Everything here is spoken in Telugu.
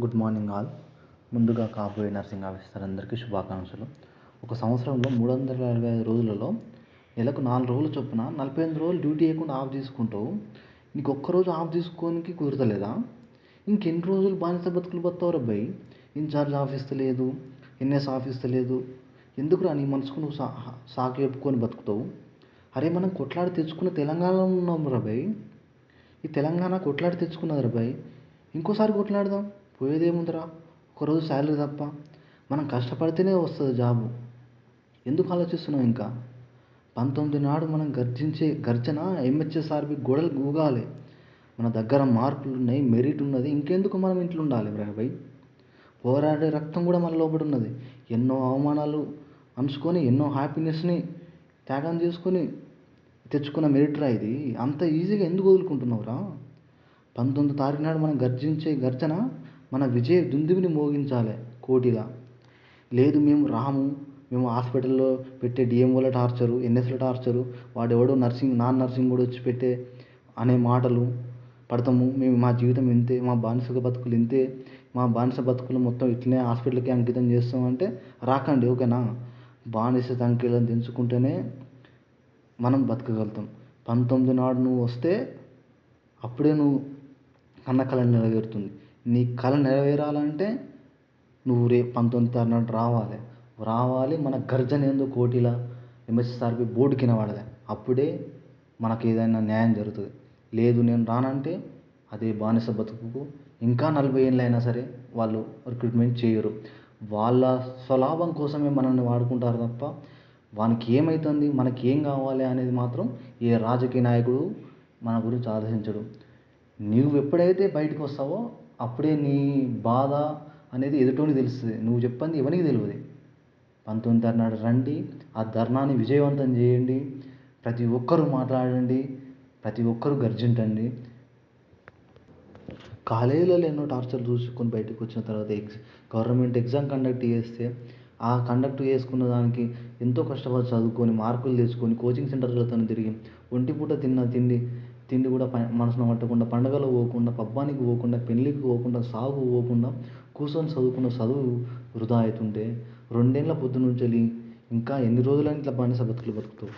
Good morning all. ముందుగా కాబోయే నర్సింగ్ ఆఫీసర్ అందరికీ శుభాకాంక్షలు. ఒక సంవత్సరంలో మూడు వందల అరవై ఐదు రోజులలో నెలకు నాలుగు రోజులు చొప్పున నలభై ఎనిమిది రోజులు డ్యూటీ చేయకుండా ఆఫ్ తీసుకుంటావు. నీకు ఒక్కరోజు ఆఫ్ తీసుకోనికి కుదరతలేదా? ఇంకెన్ని రోజులు బానిస బతుకులు బతావు రబ్బాయి ఇన్ఛార్జ్ ఆఫీస్ లేదు ఎన్ఎస్ ఆఫీస్ లేదు. ఎందుకురా నీ మనసుకు నువ్వు సా సాకు చెప్పుకొని బతుకుతావు? అరే మనం కొట్లాడి తెచ్చుకున్న తెలంగాణలో ఉన్నాం రబాయ్ ఈ తెలంగాణ కొట్లాడి తెచ్చుకున్నది రబాయ్ ఇంకోసారి కొట్లాడదాం. పోయేదేముందిరా ఒకరోజు శాలరీ తప్ప మనం కష్టపడితేనే వస్తుంది జాబు. ఎందుకు ఆలోచిస్తున్నాం ఇంకా? పంతొమ్మిది నాడు మనం గర్జించే గర్జన ఎంహెచ్ఎస్ఆర్బి గోడలు గూగాలి మన దగ్గర మార్కులు ఉన్నాయి మెరిట్ ఉన్నది ఇంకెందుకు మనం ఇంట్లో ఉండాలి రాబాయ్ పోరాడే రక్తం కూడా మన లోపల ఉన్నది. ఎన్నో అవమానాలు అంచుకొని ఎన్నో హ్యాపీనెస్ని త్యాగం చేసుకొని తెచ్చుకున్న మెరిట్ రా ఇది. అంత ఈజీగా ఎందుకు వదులుకుంటున్నావురా? పంతొమ్మిది తారీఖు నాడు మనం గర్జించే గర్జన మన విజయ దుందుబిని మోగించాలి కోటిలా లేదు మేము రాము మేము హాస్పిటల్లో పెట్టే డిఎంఓల టార్చరు ఎన్ఎస్ల టార్చరు వాడెవడో నర్సింగ్ నాన్ నర్సింగ్ కూడా వచ్చి పెట్టే అనే మాటలు పడతాము. మేము మా జీవితం ఇంతే మా బానిస బతుకులు ఇంతే. మా బానిస బతుకులు మొత్తం ఇట్లనే హాస్పిటల్కి అంకితం చేస్తామంటే రాకండి ఓకేనా? బానిస సంఖ్యలను తెంచుకుంటేనే మనం బతకగలుగుతాం. పంతొమ్మిది నాడు నువ్వు వస్తే అప్పుడే నువ్వు కన్న కళ నెరవేరుతుంది. నీ కళ నెరవేరాలంటే నువ్వు రేపు పంతొమ్మిది తారీఖు నాడు రావాలి. రావాలి మన గర్జన ఏందో కోటిల ఎంఎస్ఆర్పి బోర్డు కింద పడాలి అప్పుడే మనకి ఏదైనా న్యాయం జరుగుతుంది. లేదు నేను రానంటే అదే బానిస బతుకుకు ఇంకా నలభై ఏళ్ళు అయినా సరే వాళ్ళు రిక్రూట్మెంట్ చేయరు. వాళ్ళ స్వలాభం కోసమే మనల్ని వాడుకుంటారు తప్ప వానికి ఏమవుతుంది మనకి ఏం కావాలి అనేది మాత్రం ఏ రాజకీయ నాయకుడు మన గురించి ఆలోచించడు. నువ్వు ఎప్పుడైతే బయటకు వస్తావో అప్పుడే నీ బాధ అనేది ఎదుటోనికి తెలుస్తుంది. నువ్వు చెప్పింది ఎవరికి తెలియదు. పంతొమ్మిది తారీఖు నాడు రండి ఆ ధర్నాన్ని విజయవంతం చేయండి. ప్రతి ఒక్కరూ మాట్లాడండి ప్రతి ఒక్కరూ గర్జించండి. కాలేజీలలో ఎన్నో టార్చర్ చూసుకొని బయటకు వచ్చిన తర్వాత ఎగ్జామ్ గవర్నమెంట్ ఎగ్జామ్ కండక్ట్ చేస్తే ఆ కండక్ట్ చేసుకున్న దానికి ఎంతో కష్టపడి చదువుకొని మార్కులు తెచ్చుకొని కోచింగ్ సెంటర్లతో తిరిగి ఒంటిపూట తిన్న తిండి తిండి కూడా మనసున పట్టకుండా పండగలకు పోకుండా పబ్బానికి పోకుండా పెళ్ళికి పోకుండా సాగుకు పోకుండా కూర్చొని చదువుకున్న చదువు వృధా అవుతుంటే రెండేళ్ళ పొద్దు నుంచి ఇంకా ఎన్ని రోజులని ఇట్లా బానిస బతుకులు బతుకుతావు.